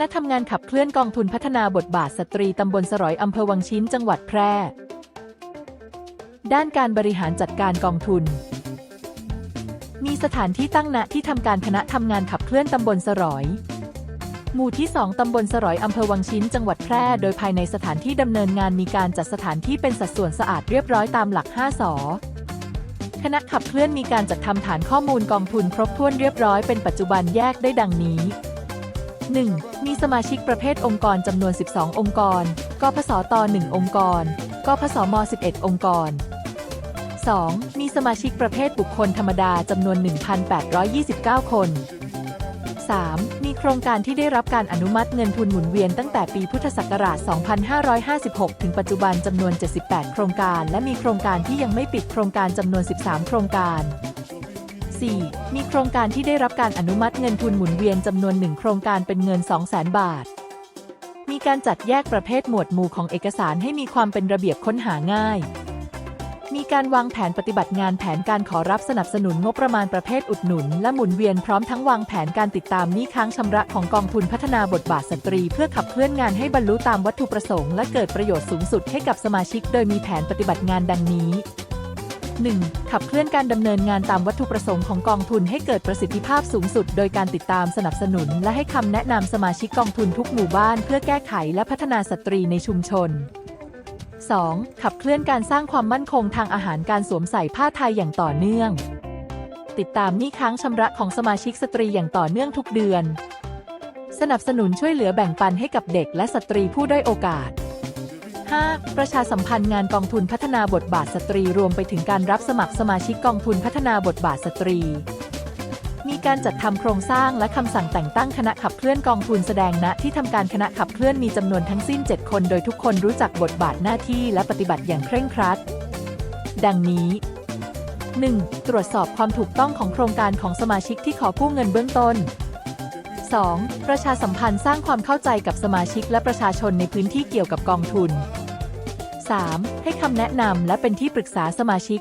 ณะทำงานขับเคลื่อนกองทุนพัฒนาบทบาทสตรีตำบลสรอยอำเภอวังชิ้นจังหวัดแพร่ ด้านการบริหารจัดการกองทุน มีสถานที่ตั้งณที่ทำการคณะทำงานขับเคลื่อนตำบลสรอย หมู่ที่ 2 ตำบลสรอยอำเภอวังชิ้น จังหวัดแพร่ โดยภายในสถานที่ดำเนินงานมีการจัดสถานที่เป็นสัดส่วนสะอาดเรียบร้อยตามหลัก 5สอคณะขับเคลื่อนมีการจัดทำฐานข้อมูลกองทุนครบถ้วนเรียบร้อยเป็นปัจจุบันแยกได้ดังนี้ 1. มีสมาชิกประเภทองค์กรจำนวน 12 องค์กร กพศต1องค์กร กพศม11 องค์กร 2. มีสมาชิกประเภทบุคคลธรรมดาจำนวน 1,829 คน 3. มีโครงการที่ได้รับการอนุมัติเงินทุนหมุนเวียนตั้งแต่ปีพุทธศักราช 2556 ถึงปัจจุบันจำนวน 78 โครงการ และมีโครงการที่ยังไม่ปิดโครงการจำนวน 13 โครงการ 4. มีโครงการที่ได้รับการอนุมัติเงินทุนหมุนเวียนจำนวน1โครงการเป็นเงิน 200,000 บาท มีการจัดแยกประเภทหมวดหมู่ของเอกสารให้มีความเป็นระเบียบค้นหาง่าย มีการวางแผนปฏิบัติงานแผนการขอรับสนับสนุนงบประมาณประเภทอุดหนุน และหมุนเวียนพร้อมทั้งวางแผนการติดตามหนี้ค้างชำระของกองทุนพัฒนาบทบาทสตรี เพื่อขับเคลื่อนงานให้บรรลุตามวัตถุประสงค์และเกิดประโยชน์สูงสุดให้กับสมาชิก โดยมีแผนปฏิบัติงานดังนี้ 1. ขับเคลื่อนการดำเนินงานตามวัตถุประสงค์ของกองทุนให้เกิดประสิทธิภาพสูงสุด โดยการติดตามสนับสนุน และให้คำแนะนำสมาชิกกองทุนทุกหมู่บ้าน เพื่อแก้ไขและพัฒนาสตรีในชุมชน 2. ขับเคลื่อนการสร้างความมั่นคงทางอาหารการสวมใส่ผ้าไทยอย่างต่อเนื่อง ติดตามหนี้ค้างชำระของสมาชิกสตรีอย่างต่อเนื่องทุกเดือน สนับสนุนช่วยเหลือแบ่งปันให้กับเด็กและสตรีผู้ด้อยโอกาส 5. ประชาสัมพันธ์งานกองทุนพัฒนาบทบาทสตรีรวมไปถึงการรับสมัครสมาชิกกองทุนพัฒนาบทบาทสตรี มีการจัดทำโครงสร้างและคำสั่งแต่งตั้งคณะขับเคลื่อนกองทุนแสดงณที่ทำการคณะขับเคลื่อนมีจำนวนทั้งสิ้น 7 คน โดยทุกคนรู้จักบทบาทหน้าที่และปฏิบัติอย่างเคร่งครัด ดังนี้ 1. ตรวจสอบความถูกต้องของโครงการของสมาชิกที่ขอกู้เงินเบื้องต้น 2. ประชาสัมพันธ์สร้างความเข้าใจกับสมาชิกและประชาชนในพื้นที่เกี่ยวกับกองทุน 3. ให้คำแนะนำและเป็นที่ปรึกษาสมาชิก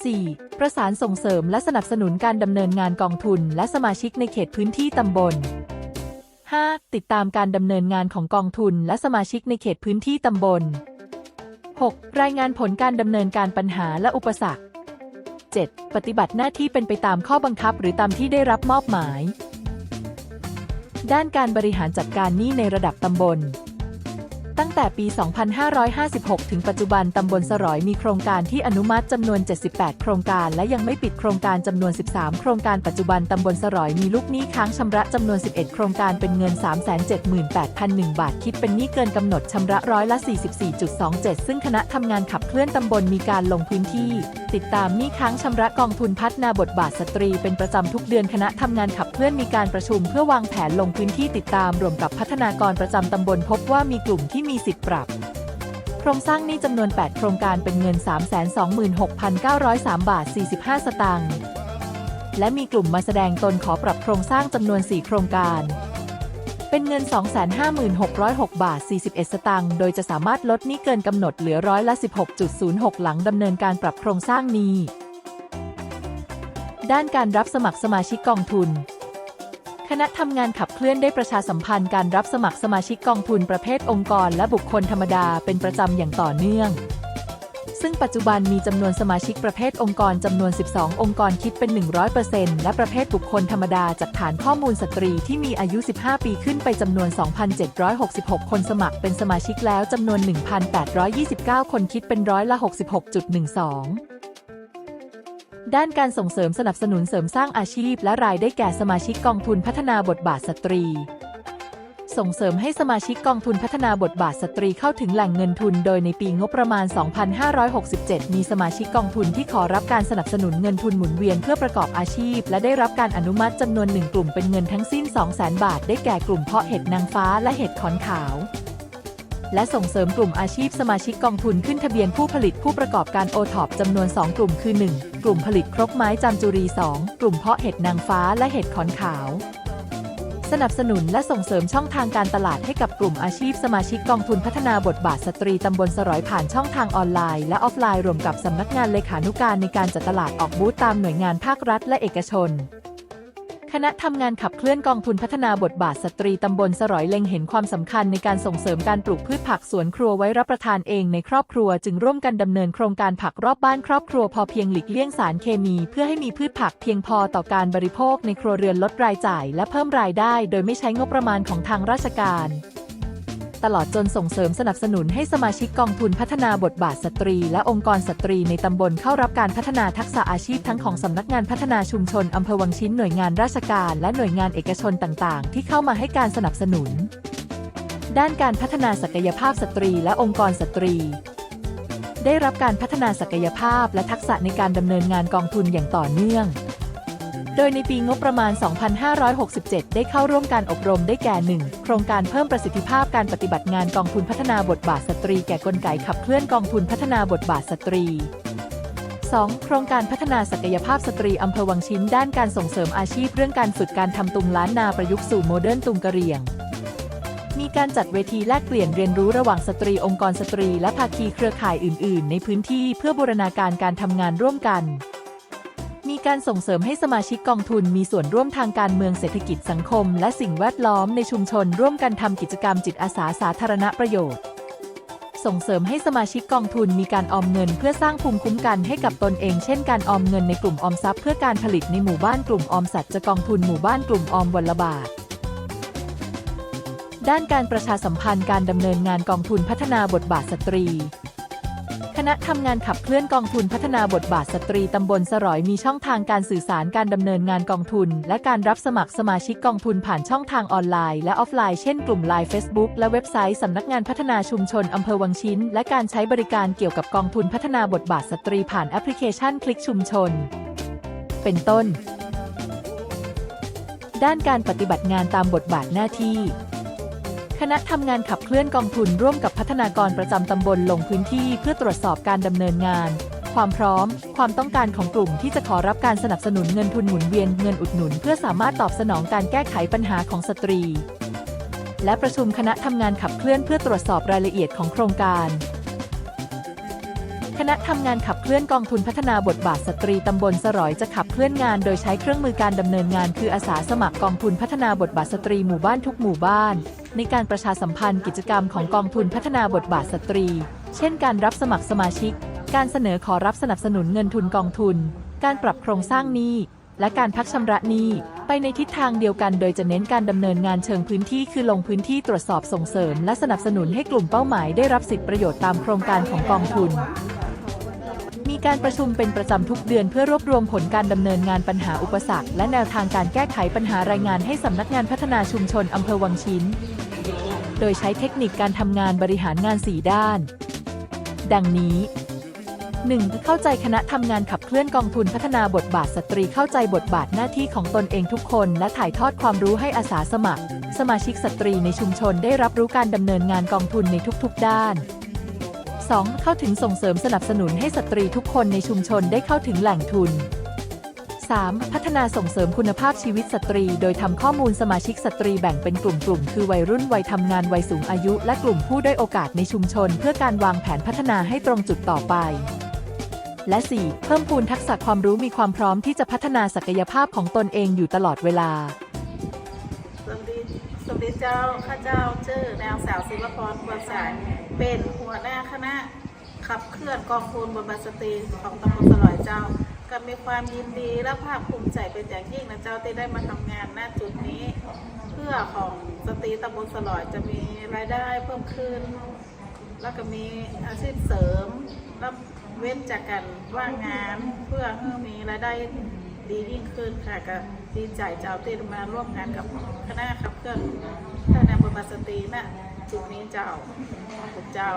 4. ประสานส่งเสริมและสนับสนุนการดำเนินงานกองทุนและสมาชิกในเขตพื้นที่ตำบล 5. ติดตามการดำเนินงานของกองทุนและสมาชิกในเขตพื้นที่ตำบล 6. รายงานผลการดำเนินการปัญหาและอุปสรรค 7. ปฏิบัติหน้าที่เป็นไปตามข้อบังคับหรือตามที่ได้รับมอบหมาย ด้านการบริหารจัดการหนี้ในระดับตำบล ตั้งแต่ปี 2556 ถึงปัจจุบันตำบลสรอยมีโครงการที่อนุมัติจำนวน 78 โครงการและยังไม่ปิดโครงการจำนวน 13 โครงการปัจจุบันตำบลสรอยมีลูกหนี้ค้างชำระจำนวน 11 โครงการเป็นเงิน 378,001 บาท คิดเป็นหนี้เกินกำหนดชำระร้อยละ 44.27 ซึ่งคณะทำงานขับเคลื่อนตำบลมีการลงพื้นที่ ติดตามหนี้ค้างชำระกองทุนพัฒนาบทบาทสตรี เป็นประจำทุกเดือนคณะทำงานขับเคลื่อนมีการประชุม เพื่อวางแผนลงพื้นที่ติดตามรวมกับพัฒนากรประจำตำบลพบว่ามีกลุ่มที่มีสิทธิ์ปรับโครงสร้างหนี้จำนวน 8 โครงการเป็นเงิน 326,903 บาท 45 สตางค์ และมีกลุ่มมาแสดงตนขอปรับโครงสร้างจำนวน 4 โครงการ เป็นเงิน 256,606 บาท 41 สตางค์ โดยจะสามารถลดหนี้เกินกำหนดเหลือร้อยละ 16.06 หลังดำเนินการปรับโครงสร้างนี้ ด้านการรับสมัครสมาชิกกองทุน คณะทำงานขับเคลื่อนได้ประชาสัมพันธ์การรับสมัครสมาชิกกองทุนประเภทองค์กรและบุคคลธรรมดาเป็นประจำอย่างต่อเนื่อง ซึ่งปัจจุบันมีจำนวนสมาชิกประเภทองค์กรจำนวน 12 องค์กรคิดเป็น 100%และประเภทบุคคลธรรมดาจากฐานข้อมูลสตรีที่มีอายุ 15 ปีขึ้นไปจำนวน 2,766 คนสมัครเป็นสมาชิกแล้วจำนวน 1,829 คนคิดเป็นร้อยละ 66.12 ด้านการส่งเสริมสนับสนุนเสริมสร้างอาชีพและรายได้แก่สมาชิกกองทุนพัฒนาบทบาทสตรี ส่งเสริมให้สมาชิกกองทุนพัฒนาบทบาทสตรีเข้าถึงแหล่งเงินทุน โดยในปีงบประมาณ 2567 มีสมาชิกกองทุนที่ขอรับการสนับสนุนเงินทุนหมุนเวียนเพื่อประกอบอาชีพ และได้รับการอนุมัติจำนวนหนึ่งกลุ่มเป็นเงินทั้งสิ้น 200,000 บาท ได้แก่กลุ่มเพาะเห็ดนางฟ้าและเห็ดขอนขาว และส่งเสริมกลุ่มอาชีพสมาชิกกองทุนขึ้นทะเบียนผู้ผลิตผู้ประกอบการโอท็อปจำนวน 2 กลุ่มคือ 1 กลุ่มผลิตครกไม้จามจุรี 2 กลุ่มเพาะเห็ดนางฟ้าและเห็ดขอนขาว สนับสนุนและส่งเสริมช่องทางการตลาดให้กับกลุ่มอาชีพสมาชิกกองทุนพัฒนาบทบาทสตรีตำบลสรอยผ่านช่องทางออนไลน์และออฟไลน์รวมกับสำนักงานเลขานุการในการจัดตลาดออกบูธตามหน่วยงานภาครัฐและเอกชน คณะทำงานขับเคลื่อนกองทุนพัฒนาบทบาทสตรีตำบลสรอยเล็งเห็นความสำคัญในการส่งเสริมการปลูกพืชผักสวนครัวไว้รับประทานเองในครอบครัว จึงร่วมกันดำเนินโครงการผักรอบบ้านครอบครัวพอเพียงหลีกเลี่ยงสารเคมี เพื่อให้มีพืชผักเพียงพอต่อการบริโภคในครัวเรือนลดรายจ่าย และเพิ่มรายได้ โดยไม่ใช้งบประมาณของทางราชการ ตลอดจนส่งเสริมสนับสนุนให้สมาชิกกองทุนพัฒนาบทบาทสตรี และองค์กรสตรีในตำบลเข้ารับการพัฒนาทักษะอาชีพทั้งของสำนักงานพัฒนาชุมชนอำเภอวังชิ้นหน่วยงานราชการ และหน่วยงานเอกชนต่าง ๆ ที่เข้ามาให้การสนับสนุน ด้านการพัฒนาศักยภาพสตรี และองค์กรสตรีได้รับการพัฒนาศักยภาพและทักษะในการดำเนินงานกองทุนอย่างต่อเนื่อง โดยในปีงบประมาณ 2567 ได้เข้าร่วมการอบรมได้แก่ 1. โครงการเพิ่มประสิทธิภาพการปฏิบัติงานกองทุนพัฒนาบทบาทสตรีแก่กลไกขับเคลื่อนกองทุนพัฒนาบทบาทสตรี 2. โครงการพัฒนาศักยภาพสตรีอำเภอวังชิ้นด้านการส่งเสริมอาชีพเรื่องการฝึกการทำตุงล้านนาประยุกต์สู่โมเดิร์นตุงกะเรียง มีการจัดเวทีแลกเปลี่ยนเรียนรู้ระหว่างสตรีองค์กรสตรี และภาคีเครือข่ายอื่น ๆ ในพื้นที่เพื่อบูรณาการการทำงานร่วมกัน มีการส่งเสริมให้สมาชิกกองทุนมีส่วนร่วมทางการเมืองเศรษฐกิจสังคม และสิ่งแวดล้อมในชุมชน ร่วมกันทำกิจกรรมจิตอาสาสาธารณประโยชน์ ส่งเสริมให้สมาชิกกองทุนมีการออมเงิน เพื่อสร้างภูมิคุ้มกันให้กับตนเอง เช่นการออมเงินในกลุ่มออมทรัพย์เพื่อการผลิตในหมู่บ้านกลุ่มออมสัตว์จะกองทุนหมู่บ้านกลุ่มออมวันละบาทด้านการประชาสัมพันธ์การดำเนินงานกองทุนพัฒนาบทบาทสตรี คณะทำงานขับเคลื่อนกองทุนพัฒนาบทบาทสตรีตำบลสรอยมีช่องทางการสื่อสารการดำเนินงานกองทุน และการรับสมัครสมาชิกกองทุนผ่านช่องทางออนไลน์และออฟไลน์เช่นกลุ่มไลน์ Facebook และเว็บไซต์สำนักงานพัฒนาชุมชนอำเภอวังชิ้น และการใช้บริการเกี่ยวกับกองทุนพัฒนาบทบาทสตรีผ่านแอปพลิเคชันคลิกชุมชน เป็นต้น ด้านการปฏิบัติงานตามบทบาทหน้าที่ คณะทำงานขับเคลื่อนกองทุนร่วมกับพัฒนากรประจำตำบลลงพื้นที่เพื่อตรวจสอบการดำเนินงาน ความพร้อม ความต้องการของกลุ่มที่จะขอรับการสนับสนุนเงินทุนหมุนเวียนเงินอุดหนุน เพื่อสามารถตอบสนองการแก้ไขปัญหาของสตรี และประชุมคณะทำงานขับเคลื่อนเพื่อตรวจสอบรายละเอียดของโครงการคณะทำงานขับเคลื่อนกองทุนพัฒนาบทบาทสตรีตำบลสรอยจะขับเคลื่อนงานโดยใช้เครื่องมือการดำเนินงานคืออาสาสมัครกองทุนพัฒนาบทบาทสตรีหมู่บ้านทุกหมู่บ้าน ในการประชาสัมพันธ์กิจกรรมของกองทุนพัฒนาบทบาทสตรี เช่นการรับสมัครสมาชิก การเสนอขอรับสนับสนุนเงินทุนกองทุน การปรับโครงสร้างหนี้ และการพักชำระหนี้ไปในทิศทางเดียวกัน โดยจะเน้นการดำเนินงานเชิงพื้นที่คือลงพื้นที่ตรวจสอบส่งเสริม และสนับสนุนให้กลุ่มเป้าหมายได้รับสิทธิประโยชน์ตามโครงการของกองทุน การประชุมเป็นประจำทุกเดือนเพื่อรวบรวมผลการดำเนินงานปัญหาอุปสรรค และแนวทางการแก้ไขปัญหารายงานให้สำนักงานพัฒนาชุมชนอำเภอวังชิ้น โดยใช้เทคนิคการทำงานบริหารงาน 4 ด้าน ดังนี้ 1. เข้าใจคณะทำงานขับเคลื่อนกองทุนพัฒนาบทบาทสตรีเข้าใจบทบาทหน้าที่ของตนเองทุกคน และถ่ายทอดความรู้ให้อาสาสมัคร สมาชิกสตรีในชุมชนได้รับรู้การดำเนินงานกองทุนในทุกๆ ด้าน 2. เข้าถึงส่งเสริมสนับสนุนให้สตรีทุกคนในชุมชนได้เข้าถึงแหล่งทุน 3. พัฒนาส่งเสริมคุณภาพชีวิตสตรี โดยทำข้อมูลสมาชิกสตรีแบ่งเป็นกลุ่มๆคือวัยรุ่นวัยทำงานวัยสูงอายุ และกลุ่มผู้ด้อยโอกาสในชุมชน เพื่อการวางแผนพัฒนาให้ตรงจุดต่อไป และ 4. เพิ่มพูนทักษะความรู้มีความพร้อมที่จะพัฒนาศักยภาพของตนเองอยู่ตลอดเวลา ดีเจ้าข้าเจ้าชื่อนางสาวศิวพรควรสายเป็นหัวหน้าคณะขับเคลื่อนกองทุนบนบัตสตรีของตำบลสลอยเจ้า ก็มีความยินดีและภาคภูมิใจเป็นอย่างยิ่งนะเจ้าที่ได้มาทำงานณจุดนี้ เพื่อของสตรีตำบลสลอยจะมีรายได้เพิ่มขึ้น แล้วก็มีอาชีพเสริมรับเว้นจากการว่างงานเพื่อให้มีรายได้ ดียิ่งขึ้นค่ะก็ดีใจเจ้าที่มาร่วมงานกับคณะขับเคลื่อนท่านาบทบาสตรีนะจุดนี้เจ้าขอบคุณเจ้า